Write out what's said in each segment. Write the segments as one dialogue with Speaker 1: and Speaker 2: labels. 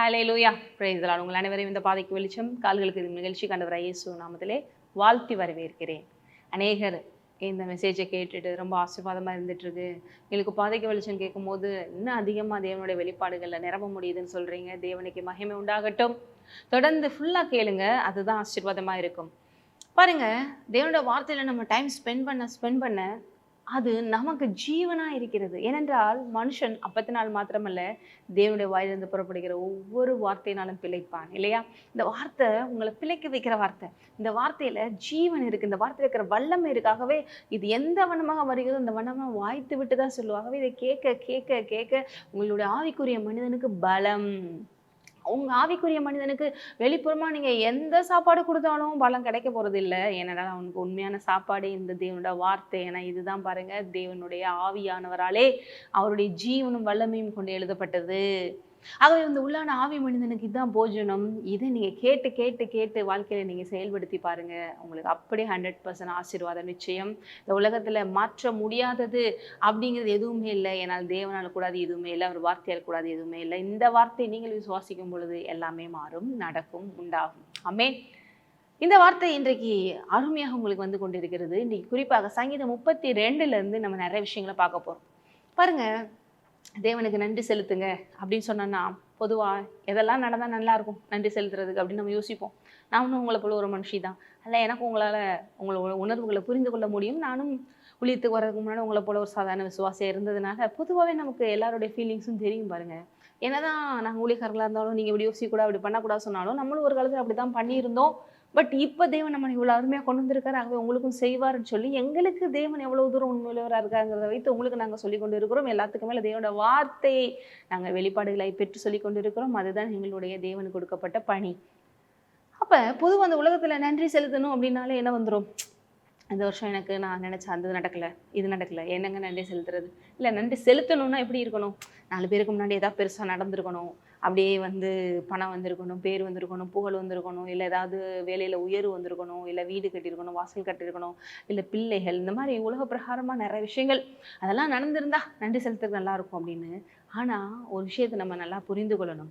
Speaker 1: ஹலே லூயா பிரேசலான் உங்கள் அனைவரையும் இந்த பாதைக்கு வெளிச்சம் கால்களுக்கு இது நிகழ்ச்சி கண்டவர் இயேசு நாமத்திலே வாழ்த்தி வரவேற்கிறேன். அநேகர் இந்த மெசேஜை கேட்டுட்டு ரொம்ப ஆசீர்வாதமாக இருந்துட்டுருக்கு. எங்களுக்கு பாதைக்கு வெளிச்சம் கேட்கும்போது இன்னும் அதிகமாக தேவனுடைய வெளிப்பாடுகளில் நிரம்ப முடியுதுன்னு சொல்கிறீங்க தேவனுக்கு மகிமை உண்டாகட்டும். தொடர்ந்து ஃபுல்லாக கேளுங்க அதுதான் ஆசீர்வாதமாக இருக்கும். பாருங்கள் தேவனோட வார்த்தையில் நம்ம டைம் ஸ்பெண்ட் பண்ண ஸ்பெண்ட் பண்ண அது நமக்கு ஜீவனாக இருக்கிறது. ஏனென்றால் மனுஷன் அப்பத்தினால் மாத்திரமல்ல தேவனுடைய வாயிலிருந்து புறப்படுகிற ஒவ்வொரு வார்த்தையினாலும் பிழைப்பான் இல்லையா? இந்த வார்த்தை உங்களை பிழைக்க வைக்கிற வார்த்தை. இந்த வார்த்தையில ஜீவன் இருக்கு. இந்த வார்த்தையில் இருக்கிற வல்லமை இருக்காகவே இது எந்த வண்ணமாக வருகிறதோ அந்த வண்ணமாக வாய்த்து விட்டு தான் சொல்லுவாகவே இதை கேட்க கேட்க கேட்க உங்களுடைய ஆவிக்குரிய மனிதனுக்கு பலம். உங்க ஆவிக்குரிய மனிதனுக்கு வெளிப்புறமா நீங்க எந்த சாப்பாடு கொடுத்தாலும் பலம் கிடைக்க போறது இல்லை. ஏன்னா அவனுக்கு உண்மையான சாப்பாடு இந்த தேவனோட வார்த்தை. ஏன்னா இதுதான் பாருங்க தேவனுடைய ஆவியானவராலே அவருடைய ஜீவனும் வல்லமையும் கொண்டு எழுதப்பட்டது. ஆகவே இந்த உள்ளான ஆவி மனிதனுக்கு இதுதான் போஜனம். இதை நீங்க கேட்டு கேட்டு கேட்டு வாழ்க்கையில நீங்க செயல்படுத்தி பாருங்க. உங்களுக்கு அப்படியே ஹண்ட்ரட் பர்சன்ட் ஆசீர்வாதம் நிச்சயம். இந்த உலகத்துல மாற்ற முடியாதது அப்படிங்கிறது எதுவுமே இல்லை. ஏன்னால் தேவனால் கூடாது எதுவுமே இல்லை. அவர் வார்த்தையால் கூடாது எதுவுமே இல்லை. இந்த வார்த்தை நீங்கள் விசுவாசிக்கும் பொழுது எல்லாமே மாறும் நடக்கும் உண்டாகும். அமே இந்த வார்த்தை இன்றைக்கு அருமையாக உங்களுக்கு வந்து கொண்டிருக்கிறது. இன்னைக்கு குறிப்பாக சங்கீதம் முப்பத்தி ரெண்டுல இருந்து நம்ம நிறைய விஷயங்களை பார்க்க போறோம். பாருங்க. தேவனுக்கு நன்றி செலுத்துங்க அப்படின்னு சொன்னோன்னா பொதுவாக எதெல்லாம் நடந்தால் நல்லா இருக்கும் நன்றி செலுத்துறதுக்கு அப்படின்னு நம்ம யோசிப்போம். நானும் உங்களை போல ஒரு மனுஷி தான் அல்ல எனக்கு உங்களால் உங்களோட உணர்வுகளை புரிந்து கொள்ள முடியும். நானும் உளித்துக்கு வரதுக்கு முன்னாடி உங்களை போல ஒரு சாதாரண விசுவாசியாக இருந்ததுனால பொதுவாகவே நமக்கு எல்லாருடைய ஃபீலிங்ஸும் தெரியும் பாருங்க. என்னதான் நாங்கள் ஊழியக்காரர்களாக இருந்தாலும் நீங்கள் இப்படி யோசிக்கக்கூடாது அப்படி பண்ணக்கூடாது சொன்னாலும் நம்மளும் ஒரு காலத்தில் அப்படி தான் பண்ணியிருந்தோம். பட் இப்போ தேவன் நம்ம இவ்வளோ அருமையாக கொண்டு வந்திருக்காரு. ஆகவே உங்களுக்கும் செய்வார்னு சொல்லி எங்களுக்கு தேவன் எவ்வளோ தூரம் உண்மையுள்ளவராக இருக்காங்கிறத வைத்து உங்களுக்கு நாங்கள் சொல்லி கொண்டு இருக்கிறோம் எல்லாத்துக்கும் மேலே தேவனோட வார்த்தையை நாங்கள் வெளிப்பாடுகளை பெற்று சொல்லி கொண்டு இருக்கிறோம் அதுதான் எங்களுடைய தேவனுக்கு கொடுக்கப்பட்ட பணி. அப்போ பொதுவாக அந்த உலகத்தில் நன்றி செலுத்தணும் அப்படின்னாலே என்ன வந்துடும் இந்த வருஷம் எனக்கு நான் நினச்சேன் அது நடக்கலை இது நடக்கலை. என்னங்க நன்றி செலுத்துறது? இல்லை நன்றி செலுத்தணும்னா எப்படி இருக்கணும்? நாலு பேருக்கு முன்னாடி ஏதாவது பெருசாக நடந்திருக்கணும். அப்படியே வந்து பணம் வந்திருக்கணும் பேர் வந்திருக்கணும் புகழ் வந்திருக்கணும் இல்லை ஏதாவது வேலையில் உயர்வு வந்திருக்கணும் இல்லை வீடு கட்டியிருக்கணும் வாசல் கட்டியிருக்கணும் இல்லை பிள்ளைகள் இந்த மாதிரி உலக பிரகாரமாக நிறைய விஷயங்கள். அதெல்லாம் நடந்திருந்தா நன்றி செலுத்துறது நல்லாயிருக்கும் அப்படின்னு. ஆனால் ஒரு விஷயத்தை நம்ம நல்லா புரிந்து கொள்ளணும்.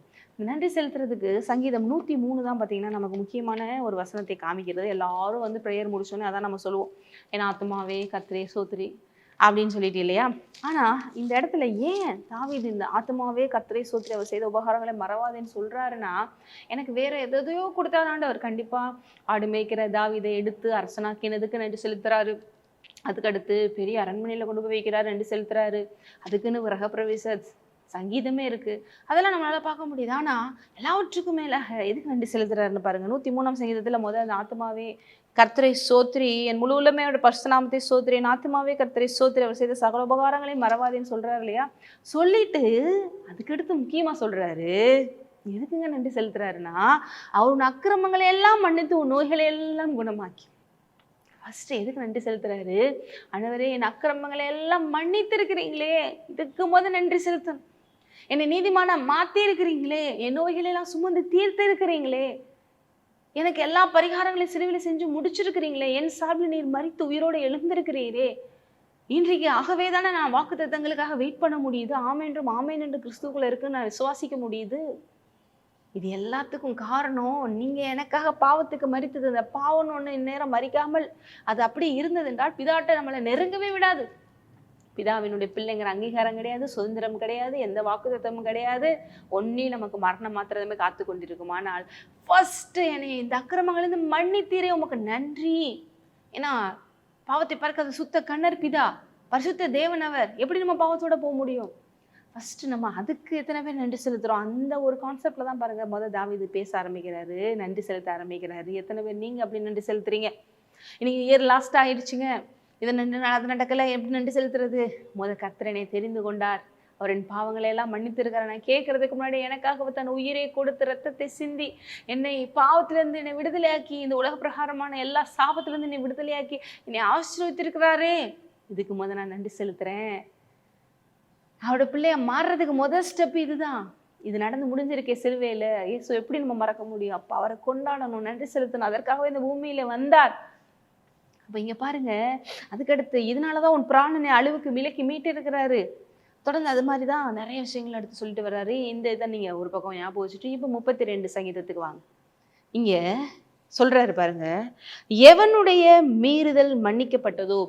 Speaker 1: நன்றி செலுத்துறதுக்கு சங்கீதம் நூற்றி மூணு தான் பார்த்தீங்கன்னா நமக்கு முக்கியமான ஒரு வசனத்தை காமிக்கிறது. எல்லாரும் வந்து ப்ரேயர் முடிச்சோன்னே அதான் நம்ம சொல்லுவோம். ஏன்னா ஆத்மாவே கத்திரே சோத்ரி. அப்படின்னு சொல்லிட்டு இல்லையா? ஆனா இந்த இடத்துல ஏன் தாவிது இந்த ஆத்மாவே கத்திரை சோத்ரி அவர் செய்த உபகாரங்களை மறவாதேன்னு சொல்றாருன்னா எனக்கு வேற எதையோ கொடுத்தாதாண்டு அவர் கண்டிப்பா ஆடு மேய்க்கிற தாவீதை எடுத்து அரசனாக்கினதுக்கு நன்றி செலுத்துறாரு. அதுக்கடுத்து பெரிய அரண்மனையில கொண்டு போய் வைக்கிறாரு நன்றி செலுத்துறாரு. அதுக்குன்னு கிரகப்பிரவேச சங்கீதமே இருக்கு. அதெல்லாம் நம்மளால பார்க்க முடியுது. ஆனா எல்லாவற்றுக்கும் மேல எதுக்கு நன்றி செலுத்துறாருன்னு பாருங்க. நூத்தி மூணாம் சங்கீதத்துல முதல் அந்த ஆத்மாவே கர்த்தரை சோத்ரி என் முழு உள்ளமையோட பர்சனாமத்தை சோத்ரி என் ஆத்மாவே கர்த்தரை சோத்ரி அவர் செய்த சகல உபகாரங்களையும் மறவாதேன்னு சொல்றாரு இல்லையா? சொல்லிட்டு அதுக்கடுத்து முக்கியமா சொல்றாரு எதுக்குங்க நன்றி செலுத்துறாருன்னா அவருடைய அக்கிரமங்களை எல்லாம் மன்னித்து உன் நோய்களை எல்லாம் குணமாக்கி. ஃபர்ஸ்ட் எதுக்கு நன்றி செலுத்துறாரு? அனைவரே என் அக்கிரமங்களை எல்லாம் மன்னித்து இருக்கிறீங்களே இதுக்கு போது நன்றி செலுத்தணும். என்னை நீதிமான மாத்தி இருக்கிறீங்களே என் நோய்களை எல்லாம் சுமந்து தீர்த்து இருக்கிறீங்களே எனக்கு எல்லா பரிகாரங்களையும் சிறுவில் செஞ்சு முடிச்சிருக்கிறீங்களே? என் சார்பில் நீர் மறித்து உயிரோடு எழுந்திருக்கிறீரே? இன்றைக்கு ஆகவே தானே நான் வாக்கு தத்தங்களுக்காக வெயிட் பண்ண முடியுது? ஆமேன்றும் ஆமேன் என்று கிறிஸ்துக்குள்ள இருக்குன்னு நான் விசுவாசிக்க முடியுது? இது எல்லாத்துக்கும் காரணம். நீங்க எனக்காக பாவத்துக்கு மறித்தது. அந்த பாவம்னு ஒண்ணு இந்நேரம் மறிக்காமல் அது அப்படி இருந்தது என்றால் பிதாட்ட நம்மளை நெருங்கவே விடாது. பிதாவினுடைய பிள்ளைங்கிற அங்கீகாரம் கிடையாது சுதந்திரம் கிடையாது எந்த வாக்குத்தத்தமும் கிடையாது. ஒன்னே நமக்கு மரணம் மாத்திரமே காத்து கொண்டிருக்கும். ஆனால் ஃபர்ஸ்ட் என்னை இந்த அக்கிரமங்களிலிருந்து மன்னித்தீரே உமக்கு நன்றி. ஏன்னா பாவத்தை பார்க்காத சுத்த கண்ணர் பிதா பரிசுத்த தேவன் அவர். எப்படி நம்ம பாவத்தோட போக முடியும்? ஃபஸ்ட்டு நம்ம அதுக்கு எத்தனை பேர் நன்றி செலுத்துகிறோம் அந்த ஒரு கான்செப்டில் தான் பாருங்க முதல் இது பேச ஆரம்பிக்கிறாரு நன்றி செலுத்த ஆரம்பிக்கிறாரு. எத்தனை பேர் நீங்கள் அப்படி நன்றி செலுத்துறீங்க? இன்னைக்கு இயர் லாஸ்ட் ஆகிடுச்சிங்க இது நின்று அது நடக்கல. எப்படி நன்றி செலுத்துறது? முத கர்த்தரனை தெரிந்து கொண்டார். அவரின் பாவங்களை எல்லாம் மன்னித்திருக்கிறார். நான் கேட்கறதுக்கு முன்னாடி எனக்காக தன் உயிரை கொடுத்து ரத்தத்தை சிந்தி என்னை பாவத்திலிருந்து என்னை விடுதலையாக்கி இந்த உலக பிரகாரமான எல்லா சாபத்திலிருந்து என்னை விடுதலையாக்கி என்னை ஆசீர்வதித்திருக்கிறாரே. இதுக்கு முத நான் நன்றி செலுத்துறேன். அவரோட பிள்ளைய மாறுறதுக்கு முதல் ஸ்டெப் இதுதான். இது நடந்து முடிஞ்சிருக்கே சிறுவையில் இயேசு எப்படி நம்ம மறக்க முடியும்? அப்போ அவரை கொண்டாடணும் நன்றி செலுத்தணும். அதற்காகவே இந்த பூமியில் வந்தார். அப்போ இங்க பாருங்க அதுக்கடுத்து இதனாலதான் உன் பிராணனை அழிவுக்கு விலக்கி மீட்டு இருக்கிறாரு தொடர்ந்து அது மாதிரி தான் நிறைய விஷயங்கள் எடுத்து சொல்லிட்டு வர்றாரு. இந்த இதை நீங்கள் ஒரு பக்கம் ஞாபகம் வச்சுட்டு இப்போ முப்பத்தி ரெண்டு சங்கீதத்துக்கு வாங்க. இங்கே சொல்றாரு பாருங்க எவனுடைய மீறுதல் மன்னிக்கப்பட்டதோ?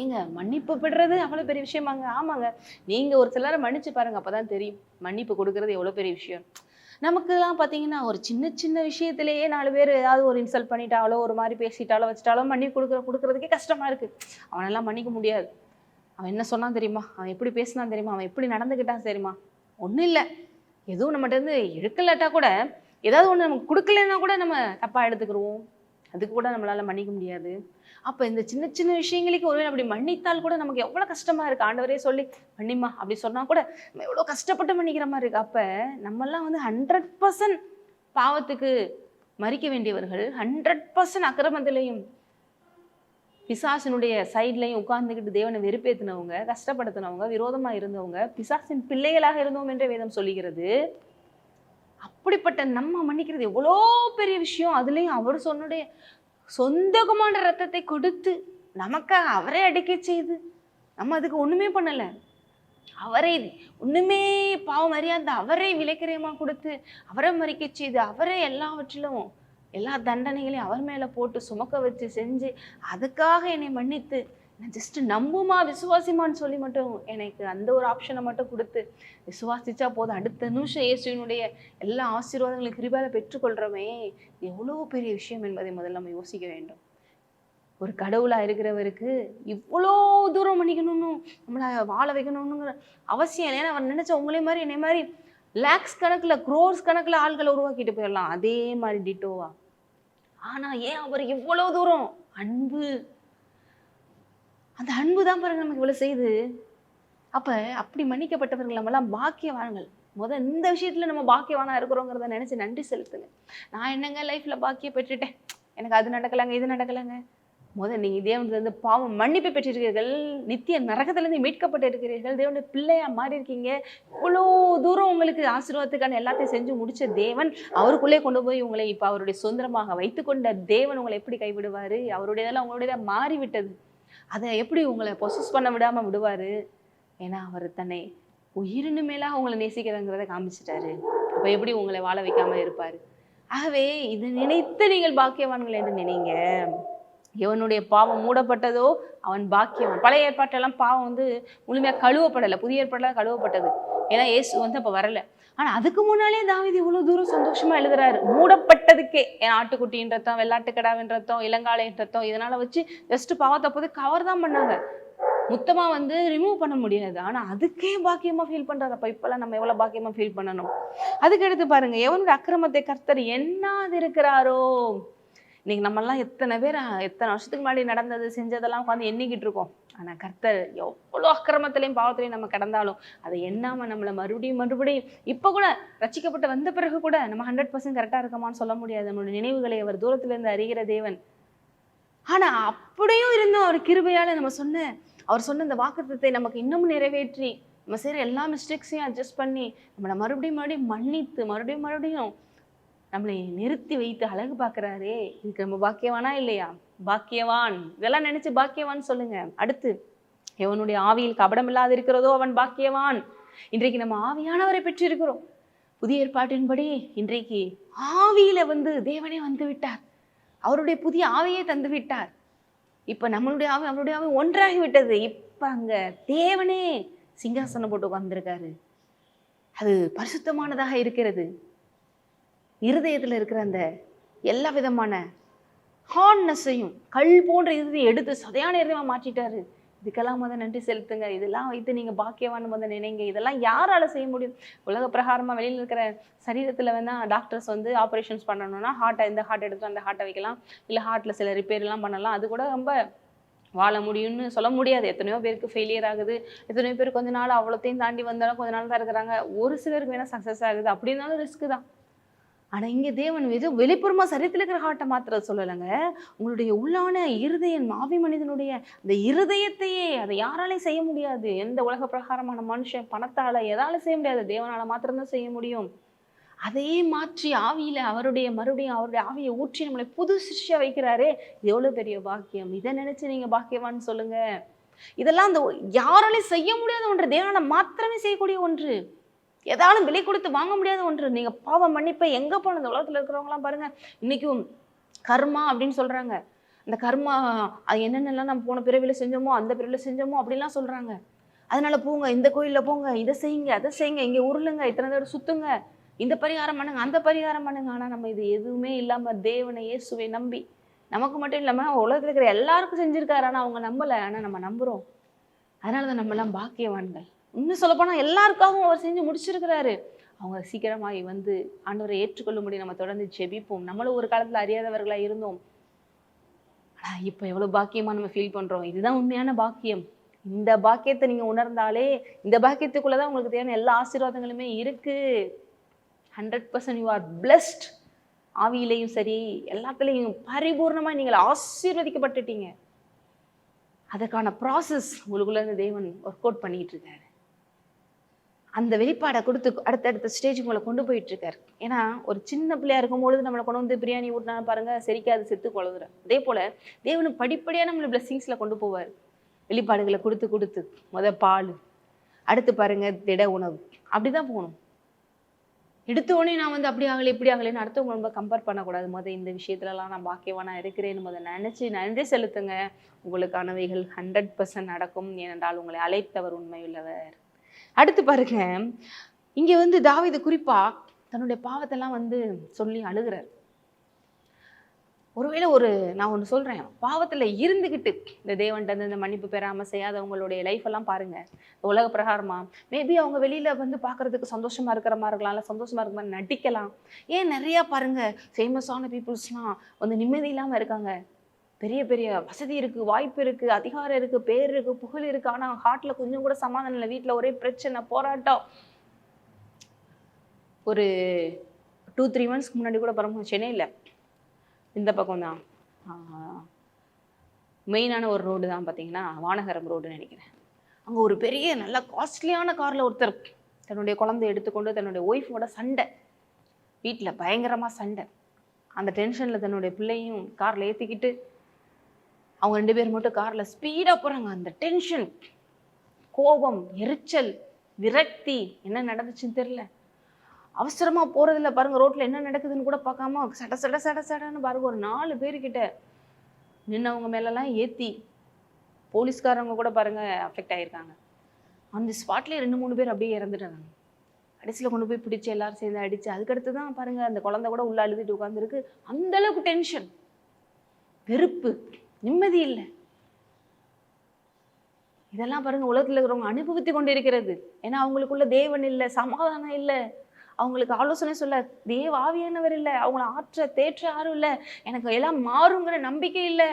Speaker 1: ஏங்க மன்னிப்பு பெறுறது அவ்வளோ பெரிய விஷயமாங்க. ஆமாங்க நீங்கள் ஒரு சிலரை மன்னிச்சு பாருங்க அப்பதான் தெரியும். மன்னிப்பு கொடுக்கறது எவ்வளோ பெரிய விஷயம். நமக்குலாம் பார்த்தீங்கன்னா ஒரு சின்ன சின்ன விஷயத்திலேயே நாலு பேர் ஏதாவது ஒரு இன்சல்ட் பண்ணிட்டாலோ ஒரு மாதிரி பேசிட்டாலோ வச்சுட்டாலோ மன்னிப்பு கொடுக்குற கொடுக்குறதுக்கே கஷ்டமாக இருக்குது அவனெல்லாம் மன்னிக்க முடியாது. அவன் என்ன சொன்னான் தெரியுமா? அவன் எப்படி பேசினான் தெரியுமா? அவன் எப்படி நடந்துக்கிட்டான் தெரியுமா? ஒன்றும் இல்லை. எதுவும் நம்மகிட்டருந்து எடுக்கலட்டா கூட ஏதாவது ஒன்று நமக்கு கொடுக்கலன்னா கூட நம்ம தப்பாக எடுத்துக்கிடுவோம் அதுக்கு கூட நம்மளால் மன்னிக்க முடியாது. அப்போ இந்த சின்ன சின்ன விஷயங்களுக்கு ஒருவேளை அப்படி மன்னித்தால் கூட நமக்கு எவ்வளோ கஷ்டமா இருக்கு? ஆண்டவரே சொல்லி மன்னிமா அப்படி சொன்னா கூட நம்ம எவ்வளோ கஷ்டப்பட்டு மன்னிக்கிற மாதிரி இருக்கு. அப்போ நம்மெல்லாம் வந்து ஹண்ட்ரட் பர்சன்ட் பாவத்துக்கு மறிக்க வேண்டியவர்கள் ஹண்ட்ரட் பர்சன்ட் அக்கிரமத்திலையும் பிசாசினுடைய சைட்லையும் உட்கார்ந்துக்கிட்டு தேவனை வெறுப்பேற்றினவங்க கஷ்டப்படுத்தினவங்க விரோதமா இருந்தவங்க பிசாசின் பிள்ளைகளாக இருந்தோம் என்றே வேதம் சொல்லுகிறது. அப்படிப்பட்ட நம்ம மன்னிக்கிறது எவ்வளோ பெரிய விஷயம். அதுலேயும் அவர் சொன்னுடைய சொந்தகமான ரத்தத்தை கொடுத்து நமக்காக அவரே அடிக்க செய்து நம்ம அதுக்கு ஒன்றுமே பண்ணலை. அவரை ஒன்றுமே பாவம் அறியாத அவரை விலைக்கிரயமா கொடுத்து அவரை மறிக்க செய்து அவரே எல்லாவற்றிலும் எல்லா தண்டனைகளையும் அவர் மேலே போட்டு சுமக்க வச்சு செஞ்சு அதுக்காக என்னை மன்னித்து நான் ஜஸ்ட் நம்புமா விசுவாசிமான்னு சொல்லி மட்டும் எனக்கு அந்த ஒரு ஆப்ஷனை மட்டும் கொடுத்து விசுவாசிச்சா போதும். அடுத்த நிமிஷம் இயேசுவினுடைய எல்லா ஆசீர்வாதங்களும் கிருபால பெற்றுக்கொள்கிறோமே எவ்வளோ பெரிய விஷயம் என்பதை முதல்ல நம்ம யோசிக்க வேண்டும். ஒரு கடவுளாக இருக்கிறவருக்கு இவ்வளோ தூரம் பண்ணிக்கணும்னு நம்மளை வாழ வைக்கணும்னுங்கிற அவசியம் இல்லை. ஏன்னா அவர் நினச்ச உங்களே மாதிரி என்னை மாதிரி லேக்ஸ் கணக்கில் க்ரோர்ஸ் கணக்கில் ஆள்களை உருவாக்கிட்டு போயிடலாம். அதே மாதிரி டிட்டோவா ஆனால் ஏன் அவர் இவ்வளோ தூரம்? அன்பு. அந்த அன்பு தான் பாருங்க நமக்கு இவ்வளவு செய்யுது. அப்ப அப்படி மன்னிக்கப்பட்டவர்கள் நம்மலாம் பாக்கியவான்கள். முதல் இந்த விஷயத்துல நம்ம பாக்கியவானா இருக்கிறோங்கிறத நினைச்சு நன்றி செலுத்துங்க. நான் என்னங்க லைஃப்ல பாக்கிய பெற்றுட்டேன்? எனக்கு அது நடக்கலாங்க இது நடக்கலைங்க. முத நீங்க தேவனிலிருந்து பாவம் மன்னிப்பு பெற்றிருக்கிறீர்கள். நித்திய நரகத்திலிருந்து மீட்கப்பட்டு இருக்கிறீர்கள். தேவனுடைய பிள்ளையா மாறி இருக்கீங்க இவ்வளோ தூரம் உங்களுக்கு ஆசீர்வாதத்துக்கான எல்லாத்தையும் செஞ்சு முடிச்ச தேவன் அவருக்குள்ளே கொண்டு போய் உங்களை இப்போ அவருடைய சுதந்திரமாக வைத்துக்கொண்ட தேவன் உங்களை எப்படி கைவிடுவாரு? அவருடையதெல்லாம் உங்களுடைய மாறி விட்டது அதை எப்படி உங்களை பொசஸ் பண்ண விடாமல் விடுவார்? ஏன்னா அவர் தன்னை உயிரினு மேலாக உங்களை நேசிக்கிறங்கிறத காமிச்சிட்டாரு. அப்போ எப்படி உங்களை வாழ வைக்காமல் இருப்பார்? ஆகவே இதை நினைத்து நீங்கள் பாக்கியவான்கள் என்று நினைங்க. எவனுடைய பாவம் மூடப்பட்டதோ அவன் பாக்கியவான். பழைய ஏற்பாட்டெல்லாம் பாவம் வந்து முழுமையாக கழுவப்படலை. புதிய ஏற்பாடெல்லாம் கழுவப்பட்டது. ஏன்னா இயேசு வந்து அப்போ வரல. ஆனால் அதுக்கு முன்னாலே தாவிதி இவ்வளோ தூரம் சந்தோஷமாக எழுதுறாரு. மூடப்பட்டதுக்கே என் ஆட்டுக்குட்டியின் ரத்தம் வெள்ளாட்டுக்கடாவின் ரத்தம் ரத்தம் வச்சு ஜஸ்ட் பாவத்தை போது கவர் தான் பண்ணாங்க. மொத்தமாக வந்து ரிமூவ் பண்ண முடியாது ஆனால் அதுக்கே பாக்கியமாக ஃபீல் பண்றாரு. அப்போ இப்போல்லாம் நம்ம எவ்வளோ பாக்கியமாக ஃபீல் பண்ணணும்? அதுக்கு எடுத்து பாருங்கள் எவனோட அக்கிரமத்தை கர்த்தர் என்னாது இருக்கிறாரோ இன்னைக்கு நம்மெல்லாம் எத்தனை பேர் எத்தனை வருஷத்துக்கு முன்னாடி நடந்தது செஞ்சதெல்லாம் உட்காந்து எண்ணிக்கிட்டு இருக்கோம். ஆனால் கர்த்தர் எவ்வளோ அக்கிரமத்திலையும் பாவத்திலையும் நம்ம கடந்தாலும் அதை எண்ணாமல் நம்மளை மறுபடியும் மறுபடியும் இப்போ கூட ரசிக்கப்பட்டு வந்த பிறகு கூட நம்ம ஹண்ட்ரட் பர்சன்ட் கரெக்டாக இருக்கமான்னு சொல்ல முடியாது. நம்மளுடைய நினைவுகளை அவர் தூரத்துலேருந்து அறிகிற தேவன். ஆனால் அப்படியும் இருந்தும் அவர் கிருபையால் நம்ம சொன்ன அவர் சொன்ன இந்த வாக்குத்தத்தை நமக்கு இன்னமும் நிறைவேற்றி நம்ம செய்கிற எல்லா மிஸ்டேக்ஸையும் அட்ஜஸ்ட் பண்ணி நம்மளை மறுபடியும் மறுபடியும் மன்னித்து மறுபடியும் மறுபடியும் நம்மளை நிறுத்தி வைத்து அழகு பார்க்குறாரே. இதுக்கு நம்ம பாக்கியவானா இல்லையா? பாக்கியவான். இதெல்லாம் நினச்சி பாக்கியவான் சொல்லுங்க. அடுத்து எவனுடைய ஆவியில் கபடம் இல்லாது இருக்கிறதோ அவன் பாக்கியவான். இன்றைக்கு நம்ம ஆவியானவரை பெற்றிருக்கிறோம். புதிய ஏற்பாட்டின்படி இன்றைக்கு ஆவியில வந்து தேவனே வந்து விட்டார். அவருடைய புதிய ஆவியை தந்து விட்டார். இப்ப நம்மளுடைய ஆவி அவருடைய ஆவி ஒன்றாகி விட்டது. இப்ப அங்க தேவனே சிங்காசனம் போட்டு உட்காந்துருக்காரு அது பரிசுத்தமானதாக இருக்கிறது. இருதயத்தில் இருக்கிற அந்த எல்லா விதமான ஹார்ன்னஸையும் கல் போன்ற இருதயம் எடுத்து சதையான இருதயமாக மாற்றிட்டாரு. இதுக்கெல்லாம் முத நன்றி செலுத்துங்க. இதெல்லாம் வைத்து நீங்கள் பாக்கியவான் முத நினைங்க. இதெல்லாம் யாரால் செய்ய முடியும்? உலக பிரகாரமாக வெளியில் இருக்கிற சரீரத்தில் வேணா டாக்டர்ஸ் வந்து ஆப்ரேஷன்ஸ் பண்ணணும்னா ஹார்ட்டை இந்த ஹார்ட் எடுத்து அந்த ஹார்ட்டை வைக்கலாம். இல்லை ஹார்ட்டில் சில ரிப்பேர்லாம் பண்ணலாம். அது கூட ரொம்ப வாழ முடியும்னு சொல்ல முடியாது. எத்தனையோ பேருக்கு ஃபெயிலியர் ஆகுது. எத்தனையோ பேர் கொஞ்ச நாள் அவ்வளோத்தையும் தாண்டி வந்தாலும் கொஞ்ச நாள் தான் இருக்கிறாங்க. ஒரு சிலருக்கு வேணால் சக்ஸஸ் ஆகுது. அப்படின்னாலும் ரிஸ்க்கு தான். ஆனால் இங்கே தேவன் மீது வெளிப்புறமா சரித்தில் இருக்கிற ஹார்ட்டை மாத்திர சொல்லலைங்க. உங்களுடைய உள்ளான இருதயம் மாவி மனிதனுடைய அந்த இருதயத்தையே அதை யாராலையும் செய்ய முடியாது. எந்த உலக பிரகாரமான மனுஷன் பணத்தால் எதால செய்ய முடியாது. தேவனால் மாத்திரம்தான் செய்ய முடியும். அதையே மாற்றி ஆவியில் அவருடைய மறுபடியும் அவருடைய ஆவியை ஊற்றி நம்மளை புது சிஷ்யா வைக்கிறாரே. எவ்வளோ பெரிய பாக்கியம். இதை நினச்சி நீங்கள் பாக்கியவான்னு சொல்லுங்கள் இதெல்லாம் அந்த யாராலையும் செய்ய முடியாத ஒன்று. தேவனால் மாத்திரமே செய்யக்கூடிய ஒன்று. எதாலும் விலை கொடுத்து வாங்க முடியாத ஒன்று. நீங்கள் பாவம் மன்னிப்பை எங்கே போன இந்த இருக்கிறவங்களாம் பாருங்கள் இன்றைக்கும் கர்மா அப்படின்னு சொல்கிறாங்க அந்த கர்மா அது என்னென்னலாம் நம்ம போன பிறவியில் செஞ்சோமோ அந்த பிறவியில் செஞ்சோமோ அப்படிலாம் சொல்கிறாங்க அதனால் போங்க இந்த கோயிலில் போங்க இதை செய்யுங்க அதை செய்யுங்க இங்கே உருளுங்க இத்தனை தடவை சுற்றுங்க இந்த பரிகாரம் பண்ணுங்க அந்த பரிகாரம் பண்ணுங்க. ஆனால் நம்ம இது எதுவுமே இல்லாமல் தேவனை இயேசுவை நம்பி நமக்கு மட்டும் இல்லாமல் உலகத்தில் இருக்கிற எல்லாருக்கும் செஞ்சுருக்காரு. ஆனால் அவங்க நம்பலை. ஆனால் நம்ம நம்புகிறோம் அதனால தான் நம்மலாம் பாக்கியவான்கள். இன்னும் சொல்லப்போனால் எல்லாருக்காகவும் அவர் செஞ்சு முடிச்சிருக்கிறாரு. அவங்க சீக்கிரமாகி வந்து ஆண்டவரை ஏற்றுக்கொள்ளும்படி நம்ம தொடர்ந்து ஜெபிப்போம். நம்மளும் ஒரு காலத்தில் அறியாதவர்களாக இருந்தோம். ஆனால் இப்போ எவ்வளோ பாக்கியமாக நம்ம ஃபீல் பண்ணுறோம் இதுதான் உண்மையான பாக்கியம். இந்த பாக்கியத்தை நீங்கள் உணர்ந்தாலே இந்த பாக்கியத்துக்குள்ளே தான் உங்களுக்கு தேவையான எல்லா ஆசீர்வாதங்களுமே இருக்குது hundred percent you are blessed ஆவியிலையும் சரி எல்லாத்துலேயும் பரிபூர்ணமாக நீங்கள் ஆசீர்வதிக்கப்பட்டுட்டீங்க. அதற்கான ப்ராசஸ் உங்களுக்குள்ளேருந்து தேவன் ஒர்க் அவுட் பண்ணிகிட்டு இருக்காரு. அந்த வெளிப்பாடை கொடுத்து அடுத்தடுத்த ஸ்டேஜ் உங்களை கொண்டு போயிட்டு இருக்காரு ஏன்னா ஒரு சின்ன பிள்ளையா இருக்கும்பொழுது நம்மளை கொண்டு வந்து பிரியாணி ஊட்டினா பாருங்க செரிக்காது செத்து குழவுற அதே போல தேவனு படிப்படியாக நம்மளை பிளஸ்ஸிங்ஸில் கொண்டு போவார். வெளிப்பாடுகளை கொடுத்து கொடுத்து முத பால் அடுத்து பாருங்க திட உணவு. அப்படிதான் போகணும். எடுத்த உடனே நான் வந்து அப்படி ஆகலை இப்படி ஆகலைன்னு அடுத்தவங்க ரொம்ப கம்பேர் பண்ணக்கூடாது. முத இந்த விஷயத்துலலாம் நான் பாக்கியவானா இருக்கிறேன்னு முத நினைச்சு நன்றி செலுத்துங்க. உங்களுக்கானவைகள் ஹண்ட்ரட் பர்சன்ட் நடக்கும். ஏனென்றால் உங்களை அழைத்தவர் உண்மையுள்ளவர். அடுத்து பாருங்க. இங்கே வந்து தாவீது குறிப்பா தன்னுடைய பாவத்தெல்லாம் வந்து சொல்லி அழுகிறார். ஒருவேளை ஒரு நான் ஒன்று சொல்கிறேன் பாவத்தில் இருந்துக்கிட்டு இந்த தேவன்ட்ட இந்த மன்னிப்பு பெறாமல் செய்யாதவங்களுடைய லைஃப் எல்லாம் பாருங்க. உலக பிரகாரமாக மேபி அவங்க வெளியில் வந்து பார்க்கறதுக்கு சந்தோஷமா இருக்கிற மாதிரி இருக்கலாம் இல்லை சந்தோஷமாக இருக்கிற மாதிரி நடிக்கலாம். ஏன் நிறையா பாருங்கள் ஃபேமஸான பீப்புள்ஸ்லாம் வந்து நிம்மதி இல்லாமல் இருக்காங்க. பெரிய பெரிய வசதி இருக்குது வாய்ப்பு இருக்குது அதிகாரம் இருக்குது பேர் இருக்குது புகழ் இருக்கு. ஆனால் ஹார்ட்டில் கொஞ்சம் கூட சமாதானம் இல்லை. வீட்டில் ஒரே பிரச்சனை போராட்டம். ஒரு டூ த்ரீ மந்த்ஸ்க்கு முன்னாடி கூட பரம்பு சென்னையில் இந்த பக்கம் தான் மெயினான ஒரு ரோடு தான் பார்த்தீங்கன்னா வானகரம் ரோடுன்னு நினைக்கிறேன். அங்கே ஒரு பெரிய நல்ல காஸ்ட்லியான காரில் ஒருத்தர் தன்னுடைய குழந்தை எடுத்துக்கொண்டு தன்னுடைய ஒய்ஃபோட சண்டை. வீட்டில் பயங்கரமாக சண்டை. அந்த டென்ஷனில் தன்னுடைய பிள்ளையும் காரில் ஏற்றிக்கிட்டு அவங்க ரெண்டு பேர் மட்டும் காரில் ஸ்பீடாக போகிறாங்க அந்த டென்ஷன் கோபம் எரிச்சல் விரக்தி என்ன நடந்துச்சுன்னு தெரில அவசரமாக போகிறதில்ல பாருங்கள் ரோட்டில் என்ன நடக்குதுன்னு கூட பார்க்காம சட சட சட சடன்னு பாருங்க ஒரு நாலு பேர்கிட்ட நின்னவங்க மேலெல்லாம் ஏற்றி போலீஸ்காரங்க கூட பாருங்க அஃபெக்ட் ஆகியிருக்காங்க அந்த ஸ்பாட்லேயே ரெண்டு மூணு பேர் அப்படியே இறந்துட்டாங்க. கடைசியில் கொண்டு போய் பிடிச்சி எல்லாரும் சேர்ந்து அடிச்சு அதுக்கடுத்து தான் பாருங்கள் அந்த குழந்தை கூட உள்ள அழுதுட்டு உட்காந்துருக்கு அந்தளவுக்கு டென்ஷன் வெறுப்பு. நிம்மதி இல்லை. இதெல்லாம் பாருங்க உலகத்தில் இருக்கிறவங்க அனுபவித்து கொண்டு இருக்கிறது ஏன்னா அவங்களுக்குள்ள தேவன் இல்லை சமாதானம் இல்லை. அவங்களுக்கு ஆலோசனை சொல்ல தேவ ஆவியானவர் இல்லை அவங்கள ஆற்ற தேற்ற யாரும் இல்லை. எனக்கு எல்லாம் மாறுங்கிற நம்பிக்கை இல்லை.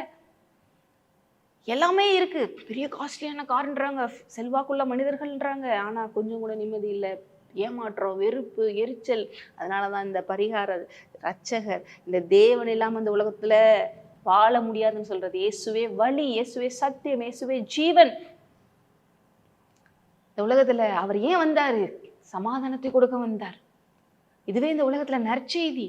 Speaker 1: எல்லாமே இருக்கு. பெரிய காஸ்ட்லியான கார்ன்றாங்க செல்வாக்குள்ள மனிதர்கள்ன்றாங்க. ஆனா கொஞ்சம் கூட நிம்மதி இல்லை. ஏமாற்றம் வெறுப்பு எரிச்சல். அதனாலதான் இந்த பரிகார ரட்சகர் இந்த தேவன் இல்லாம இந்த உலகத்துல வாழ முடியாதுன்னு சொல்றது இயேசுவே வழி இயேசுவே சத்தியம் இயேசுவே ஜீவன். இந்த உலகத்துல அவர் ஏன் வந்தாரு? சமாதானத்தை கொடுக்க வந்தார். இதுவே இந்த உலகத்துல நற்செய்தி.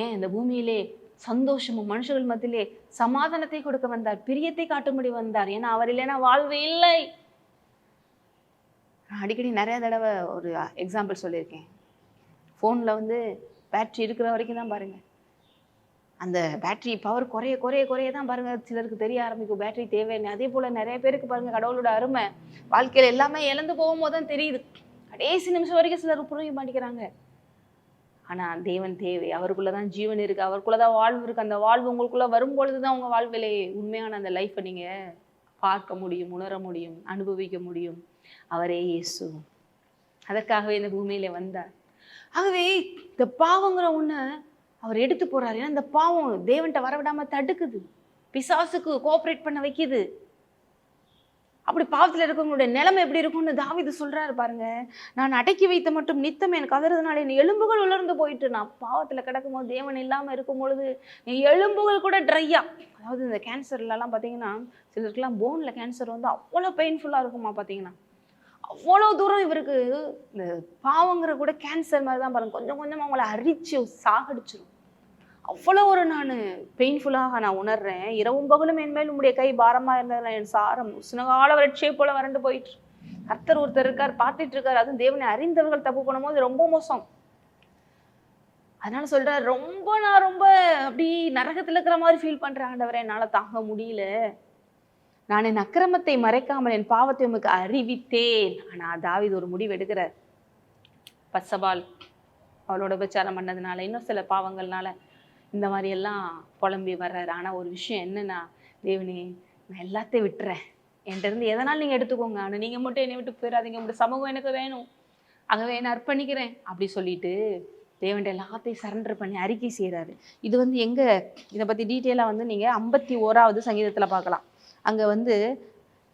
Speaker 1: ஏன்? இந்த பூமியிலே சந்தோஷமும் மனுஷர்கள் மத்தியிலே சமாதானத்தை கொடுக்க வந்தார் பிரியத்தை காட்டும்படி வந்தார். ஏன்னா அவர் இல்லைன்னா வாழ்வு இல்லை. நான் அடிக்கடி நிறைய தடவை ஒரு எக்ஸாம்பிள் சொல்லியிருக்கேன். ஃபோனில் வந்து பேட்ரி இருக்கிற வரைக்கும் தான் பாருங்க. அந்த பேட்டரி பவர் குறைய குறைய குறைய தான் பாருங்க. சிலருக்கு தெரிய ஆரம்பிக்கும். பேட்டரி தேவைன்னு அதே போல நிறைய பேருக்கு பாருங்க கடவுளோட அருமை. வாழ்க்கையில எல்லாமே இழந்து போகும்போது தான் தெரியுது. கடைசி நிமிஷம் வரைக்கும் சிலர் புரிய மாட்டேங்கிறாங்க. ஆனா தேவன் தேவை. அவருக்குள்ளதான் ஜீவன் இருக்கு. அவருக்குள்ளதான் வாழ்வு இருக்கு. அந்த வாழ்வு உங்களுக்குள்ள வரும்பொழுது தான் உங்க வாழ்விலே உண்மையான அந்த லைஃப்பை நீங்க பார்க்க முடியும் உணர முடியும் அனுபவிக்க முடியும். அவரே இயேசு. அதற்காகவே இந்த பூமியில வந்தார். ஆகவே இந்த பாவங்கிற ஒன்று அவர் எடுத்து போறாரு. ஏன்னா இந்த பாவம் தேவன்கிட்ட வரவிடாம தடுக்குது. பிசாசுக்கு கோஆப்ரேட் பண்ண வைக்குது. அப்படி பாவத்தில் இருக்கவங்களுடைய நிலைமை எப்படி இருக்கும்னு தாவிது சொல்கிறாரு பாருங்க. நான் அடக்கி வைத்த மட்டும் நித்தம் எனக்கு கதறதுனால என் எலும்புகள் உலர்ந்து போயிட்டு நான் பாவத்தில் கிடக்கும் போது தேவன் இல்லாமல் இருக்கும் பொழுது என் எலும்புகள் கூட ட்ரையா அதாவது இந்த கேன்சர்லலாம் பார்த்தீங்கன்னா சிலருக்குலாம் போனில் கேன்சர் வந்து அவ்வளோ பெயின்ஃபுல்லாக இருக்குமா பார்த்தீங்கன்னா அவ்வளோ தூரம் இவருக்கு இந்த பாவங்கிற கூட கேன்சர் மாதிரி தான் பாருங்க. கொஞ்சம் கொஞ்சமாக அவங்கள அரிச்சு சாகடிச்சிரும். அவ்வளோ ஒரு நான் பெயின்ஃபுல்லாக நான் உணர்றேன். இரவும் பகலும் என் மேல் உம்முடைய கை பாரமாக இருந்ததில் என் சாரம் சுனகால வறட்சியை போல வறண்டு போயிட்டு கர்த்தர் ஒருத்தர் இருக்கார் பார்த்துட்டு இருக்கார். அதுவும் தேவனை அறிந்தவர்கள் தப்பு பண்ணும்போது ரொம்ப மோசம். அதனால சொல்கிறார் ரொம்ப நான் ரொம்ப அப்படி நரகத்தில் இருக்கிற மாதிரி ஃபீல் பண்ணுறேன் ஆண்டவரை. என்னால் தாங்க முடியல. நான் என் அக்கிரமத்தை மறைக்காமல் என் பாவத்தை உமக்கு அறிவித்தேன். ஆனால் அதாவது இது ஒரு முடிவு எடுக்கிறார். பச்சபால் அவளோட உபச்சாரம் பண்ணதுனால இன்னும் சில பாவங்கள்னால இந்த மாதிரி எல்லாம் புலம்பி வர்றாரு. ஆனால் ஒரு விஷயம் என்னன்னா தேவனே நான் எல்லாத்தையும் விட்டுறேன். என்கிட்ட இருந்து நீங்கள் எடுத்துக்கோங்க. ஆனால் நீங்கள் மட்டும் என்னை விட்டு போயிடாதீங்க. உங்களுடைய சமூகம் எனக்கு வேணும். ஆகவே நான் அர்ப்பணிக்கிறேன். அப்படி சொல்லிட்டு தேவன்ட்ட எல்லாத்தையும் சரண்டர் பண்ணி அறிக்கை செய்கிறாரு இது வந்து எங்கே இதை பற்றி டீட்டெயிலாக வந்து நீங்கள் ஐம்பத்தி ஓராவது சங்கீதத்தில் பார்க்கலாம். அங்க வந்து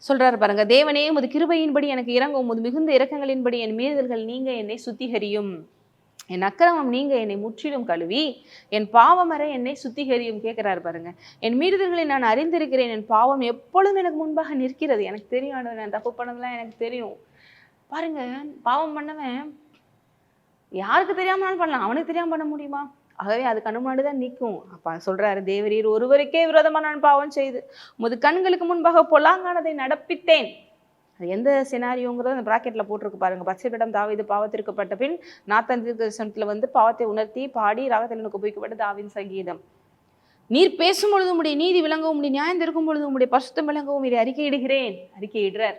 Speaker 1: சொல்றாரு பாருங்க தேவனே உமது கிருபையின்படி எனக்கு இறங்கும். உமது மிகுந்த இரக்கங்களின்படி என் மீறுதல்கள் நீங்கள் என்னை சுத்திகரியும். என் அக்கிரமம் நீங்கள் என்னை முற்றிலும் கழுவி. என் பாவம் வரை என்னை சுத்திகரியும். கேட்குறாரு பாருங்க. என் மீறுதல்களை நான் அறிந்திருக்கிறேன். என் பாவம் எப்பொழுதும் எனக்கு முன்பாக நிற்கிறது. எனக்கு தெரியும் ஆண்டவர் நான் தப்பு பண்ணதெல்லாம் எனக்கு தெரியும். பாருங்க பாவம் பண்ணவன் யாருக்கு தெரியாமனாலும் பண்ணலாம். அவனுக்கு தெரியாமல் பண்ண முடியுமா? ஆகவே அது கண்ணு முன்னாடி தான் நிற்கும் அப்போ சொல்றாரு தேவரீர் ஒருவருக்கே விரோதமான நான் பாவம் செய்து முது கண்களுக்கு முன்பாக பொலாங்கானதை நடப்பித்தேன். அது எந்த சினாரியோங்கிறத அந்த ப்ராக்கெட்டில் போட்டிருக்கு பாருங்க. பச்சைப்பிடம் தாவிது பாவத்திற்குப்பட்ட பின் நாத்தன் தீர்க்கதரிசனத்துல வந்து பாவத்தை உணர்த்தி பாடி ராகத்தில் எனக்கு தாவின் சங்கீதம். நீர் பேசும் பொழுது உடைய நீதி விளங்கவும் உடைய நியாயம் இருக்கும் பொழுது உடைய பசுத்தம் விளங்கவும் இதை அறிக்கையிடுகிறேன். அறிக்கையிடுறார்.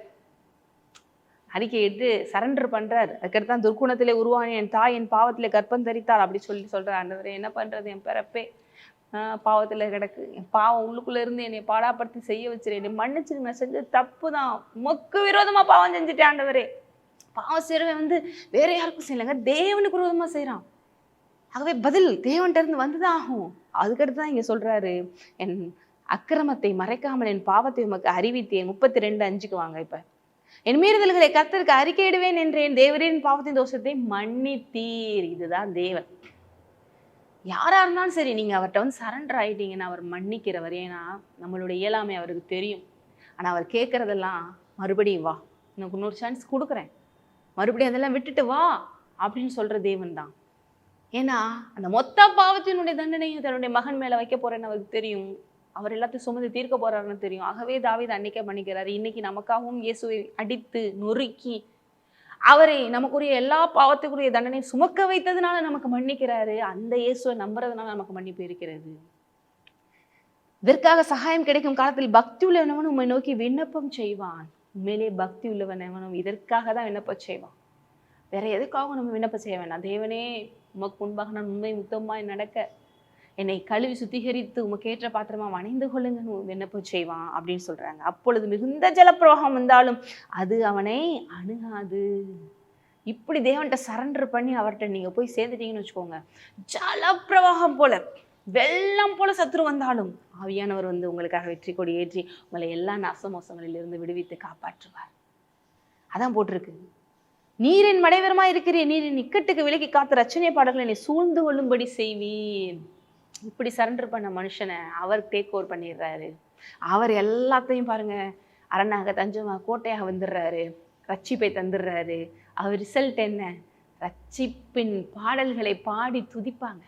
Speaker 1: அறிக்கையிட்டு சரண்டர் பண்ணுறார் அதுக்கடுத்து தான் துர்க்குணத்திலே உருவான என் தாய் என் பாவத்திலே கற்பம் தரித்தாள் அப்படி சொல்லி சொல்கிறார் ஆண்டவரே என்ன பண்ணுறது என் பிறப்பே பாவத்தில் கிடக்கு. என் பாவம் உள்ளுக்குள்ளே இருந்து என்னை பாடாப்படுத்தி செய்ய வச்சிரு. என்னை மன்னிச்சிருங்க நான் செஞ்சது தப்பு தான் உமக்கு விரோதமாக பாவம் செஞ்சுட்டேன் ஆண்டவரே. பாவம் செய்கிறவன் வந்து வேற யாருக்கும் செய்யலைங்க. தேவனுக்கு விரோதமாக செய்கிறான் ஆகவே பதில் தேவன்கிட்ட இருந்து வந்துதான் ஆகும். அதுக்கடுத்து தான் இங்கே சொல்கிறாரு என் அக்கிரமத்தை மறைக்காமல் என் பாவத்தை உமக்கு அறிவித்தேன். முப்பத்தி ரெண்டு அஞ்சுக்கு வாங்க இப்போ. என் மீறுதல்களை கத்திற்கு அறிக்கையிடுவேன் என்றேன். தேவரின் பாவத்தின் தோஷத்தை மன்னித்தீர். இதுதான் தேவன். யாரா இருந்தாலும் சரி நீங்க அவர்கிட்ட வந்து சரண்டர் ஆயிட்டீங்கன்னா அவர் மன்னிக்கிறவர். ஏன்னா நம்மளுடைய இயலாமை அவருக்கு தெரியும். ஆனால் அவர் கேட்கறதெல்லாம் மறுபடியும் வா. எனக்கு இன்னொரு சான்ஸ் கொடுக்குறேன். மறுபடியும் அதெல்லாம் விட்டுட்டு வா அப்படின்னு சொல்ற தேவன் தான். ஏன்னா அந்த மொத்த பாவத்தினுடைய தண்டனையும் தன்னுடைய மகன் மேல வைக்க போறேன்னு அவருக்கு தெரியும். அவர் எல்லாத்தையும் சுமந்து தீர்க்க போறாருன்னு தெரியும். ஆகவே தாவித அன்னைக்கே பண்ணிக்கிறாரு. இன்னைக்கு நமக்காகவும் இயேசுவை அடித்து நொறுக்கி அவரை நமக்குரிய எல்லா பாவத்துக்குரிய தண்டனை சுமக்க வைத்ததுனால நமக்கு மன்னிக்கிறாரு. அந்த இயேசுவை நம்புறதுனால நமக்கு மன்னிப்பு இருக்கிறது. இதற்காக சகாயம் கிடைக்கும் காலத்தில் பக்தி உள்ளவனவனும் உம்மை நோக்கி விண்ணப்பம் செய்வான். உண்மையிலே பக்தி உள்ளவனவனும் இதற்காக தான் விண்ணப்பம் செய்வான். வேற எதுக்காகவும் நம்ம விண்ணப்பம் செய்ய வேண்டாம். தேவனே உமக்கு முன்பாக நான் உண்மை முத்தமாய் நடக்க என்னை கழுவி சுத்திகரித்து உமக்கு ஏற்ற பாத்திரமா வணைந்து கொள்ளுங்கன்னு விண்ணப்பம் செய்வான் அப்படின்னு சொல்றாங்க. அப்பொழுது மிகுந்த ஜலப்பிரவாகம் வந்தாலும் அது அவனை அணுகாது. இப்படி தேவன்கிட்ட சரண்டர் பண்ணி அவர்கிட்ட நீங்க போய் சேர்ந்துட்டீங்கன்னு வச்சுக்கோங்க. ஜலப்பிரவாகம் போல வெள்ளம் போல சத்துரு வந்தாலும் ஆவியானவர் வந்து உங்களுக்காக வெற்றி கொடி ஏற்றி உங்களை எல்லா நாசமோசங்களிலிருந்து விடுவித்து காப்பாற்றுவார். அதான் போட்டிருக்கு. நீரின் மடைவரமா இருக்கிற நீரின் இக்கட்டுக்கு விலக்கி காத்த ரச்சனை பாடல்களை என்னை சூழ்ந்து கொள்ளும்படி செய்வேன் இப்படி சரண்டர் பண்ண மனுஷனை அவர் டேக் ஓவர் பண்ணிடுறாரு. அவர் எல்லாத்தையும் பாருங்க. அரணாக தஞ்சமாக கோட்டையாக வந்துடுறாரு. ரட்சிப்பை தந்துடுறாரு. அவர் ரிசல்ட் என்ன? ரட்சிப்பின் பாடல்களை பாடி துதிப்பாங்க.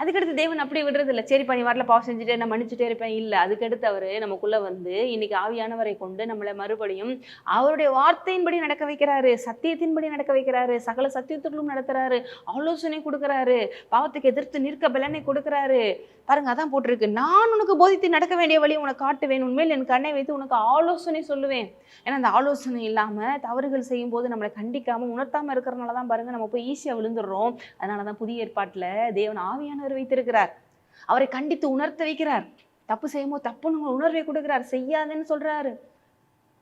Speaker 1: அதுக்கடுத்து தேவன் அப்படி விடுறது இல்லை சரிப்பா நீ வரல பாவம் செஞ்சுட்டு நான் மன்னிச்சுட்டே இருப்பேன். இல்லை அதுக்கடுத்து அவர் நமக்குள்ளே வந்து இன்னைக்கு ஆவியானவரை கொண்டு நம்மளை மறுபடியும் அவருடைய வார்த்தையின்படி நடக்க வைக்கிறாரு சத்தியத்தின்படி நடக்க வைக்கிறாரு சகல சத்தியத்துகளும் நடத்துறாரு ஆலோசனை கொடுக்குறாரு பாவத்துக்கு எதிர்த்து நிற்க பலனை கொடுக்குறாரு. பாருங்க அதான் போட்டிருக்கு. நான் உனக்கு போதித்து நடக்க வேண்டிய வழியை உனக்கு காட்டுவேன். உண்மையில் என் கண்ணை வைத்து உனக்கு ஆலோசனை சொல்லுவேன். ஏன்னா அந்த ஆலோசனை இல்லாமல் தவறுகள் செய்யும் போது நம்மளை கண்டிக்காமல் உணர்த்தாமல் இருக்கிறனால தான் பாருங்க நம்ம போய் ஈஸியாக விழுந்துடுறோம். அதனால தான் புதிய ஏற்பாட்டில் தேவன் ஆவியான ஆவியானவர் வைத்திருக்கிறார். அவரை கண்டித்து உணர்த்த வைக்கிறார். தப்பு செய்யும்போது தப்புன்னு உணர்வை கொடுக்கிறார். செய்யாதேன்னு சொல்றாரு.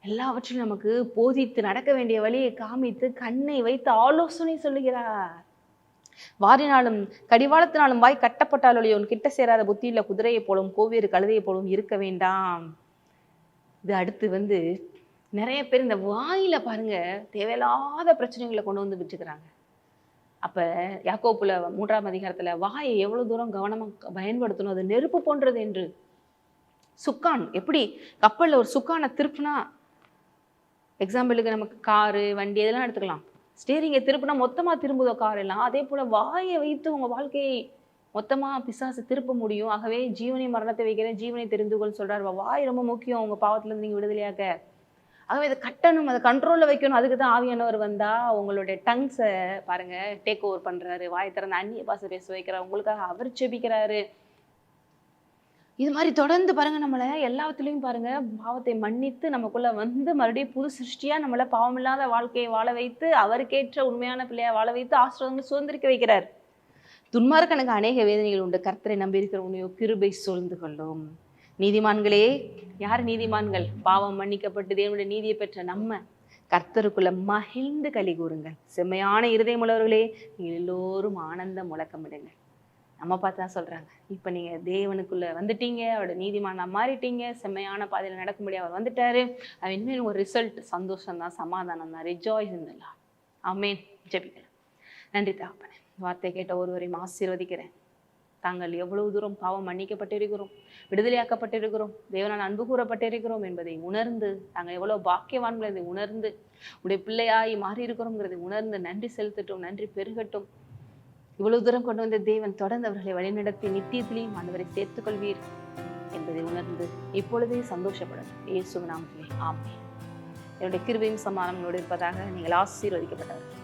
Speaker 1: எல்லாவற்றையும் நமக்கு போதித்து நடக்க வேண்டிய வழியை காமித்து கண்ணை வைத்து ஆலோசனை சொல்லுகிறார். வாரினாலும் கடிவாளத்தினாலும் வாய் கட்டப்பட்டாலொழிய உன் கிட்ட சேராத புத்தியுள்ள குதிரையை போலும் கோவேறு கழுதையை போலும் இருக்க வேண்டாம். இது அடுத்து வந்து நிறைய பேர் இந்த வாயில பாருங்க தேவையில்லாத பிரச்சனைகளை கொண்டு வந்து விட்டுக்கிறாங்க. அப்போ யாக்கோப்புல மூன்றாம் அதிகாரத்தில் வாயை எவ்வளோ தூரம் கவனமாக பயன்படுத்தணும் அது நெருப்பு போன்றது என்று. சுக்கான் எப்படி? கப்பலில் ஒரு சுக்கானை திருப்புனா எக்ஸாம்பிளுக்கு நமக்கு காரு வண்டி இதெல்லாம் எடுத்துக்கலாம். ஸ்டேரிங்கை திருப்புனா மொத்தமாக திரும்புதோ கார் எல்லாம்? அதே போல் வாயை வைத்து உங்கள் வாழ்க்கையை மொத்தமாக பிசாசு திருப்ப முடியும். ஆகவே ஜீவனை மரணத்தை வைக்கிறேன் ஜீவனை தெரிந்து கொள் சொல்றாரு. வாய் ரொம்ப முக்கியம். உங்கள் பாவத்துலேருந்து நீங்கள் விடுதலையாக்க. ஆகவே இதை கட்டணும் அதை கண்ட்ரோலில் வைக்கணும். அதுக்கு தான் ஆவியானவர் வந்தால் அவங்களுடைய டங்ஸை பாருங்க டேக் ஓவர் பண்ணுறாரு வாய் திறந்து அந்நிய பாசை பேச வைக்கிறார். உங்களுக்காக அவர் செபிக்கிறாரு. இது மாதிரி தொடர்ந்து பாருங்க நம்மளை எல்லாத்துலேயும் பாருங்கள் பாவத்தை மன்னித்து நமக்குள்ளே வந்து மறுபடியும் புது சிருஷ்டியாக நம்மளை பாவமில்லாத வாழ்க்கையை வாழ வைத்து அவருக்கேற்ற உண்மையான பிள்ளையை வாழ வைத்து ஆசிரியங்களை சுதந்திரிக்க வைக்கிறார். துன்மார்க்கனுக்கு அநேக வேதனைகள் உண்டு. கர்த்தரை நம்பி இருக்கிற உன்னையோ கிருபை சூழ்ந்து கொள்ளும். நீதிமான்களே யார் நீதிமான்கள்? பாவம் மன்னிக்கப்பட்டு தேவனுடைய நீதியை பெற்ற நம்ம கர்த்தருக்குள்ள மகிழ்ந்து களி கூறுங்கள். செம்மையான இருதயமுள்ளவர்களே நீங்கள் எல்லோரும் ஆனந்த முழக்கமிடுங்க நம்ம பார்த்து தான் சொல்றாங்க. இப்போ நீங்க தேவனுக்குள்ள வந்துட்டீங்க அவரோட நீதிமானா மாறிட்டீங்க செம்மையான பாதையில நடக்கும்படி அவர் வந்துட்டாரு. அவர் இன்னும் ஒரு ரிசல்ட் சந்தோஷம் தான் சமாதானம் தான் ரிஜாய்ஸ் இந்த ஆமேன். ஜபிக்கலாம். நன்றி தகப்பனே. வார்த்தை கேட்ட ஒருவரையும் ஆசீர்வதிக்கிறேன். தாங்கள் எவ்வளவு தூரம் பாவம் மன்னிக்கப்பட்டிருக்கிறோம் விடுதலையாக்கப்பட்டிருக்கிறோம் தேவனால் அன்பு கூறப்பட்டிருக்கிறோம் என்பதை உணர்ந்து நாங்கள் எவ்வளவு பாக்கியவான்கள் என்பதை உணர்ந்து உடைய பிள்ளையாய் மாறி இருக்கிறோங்கிறதை உணர்ந்து நன்றி செலுத்தட்டும் நன்றி பெருகட்டும். இவ்வளவு தூரம் கொண்டு வந்த தேவன் தொடர்ந்து அவர்களை வழிநடத்தி நித்தியத்திலையும் ஆண்டவரை சேர்த்துக் கொள்வீர் என்பதை உணர்ந்து இப்பொழுதே சந்தோஷப்படும் இயேசு நாமத்திலே ஆமே என்னுடைய கிருபையும் சமாதானம் இருப்பதாக நீங்கள் ஆசீர்வதிக்கப்பட்டவர்கள்.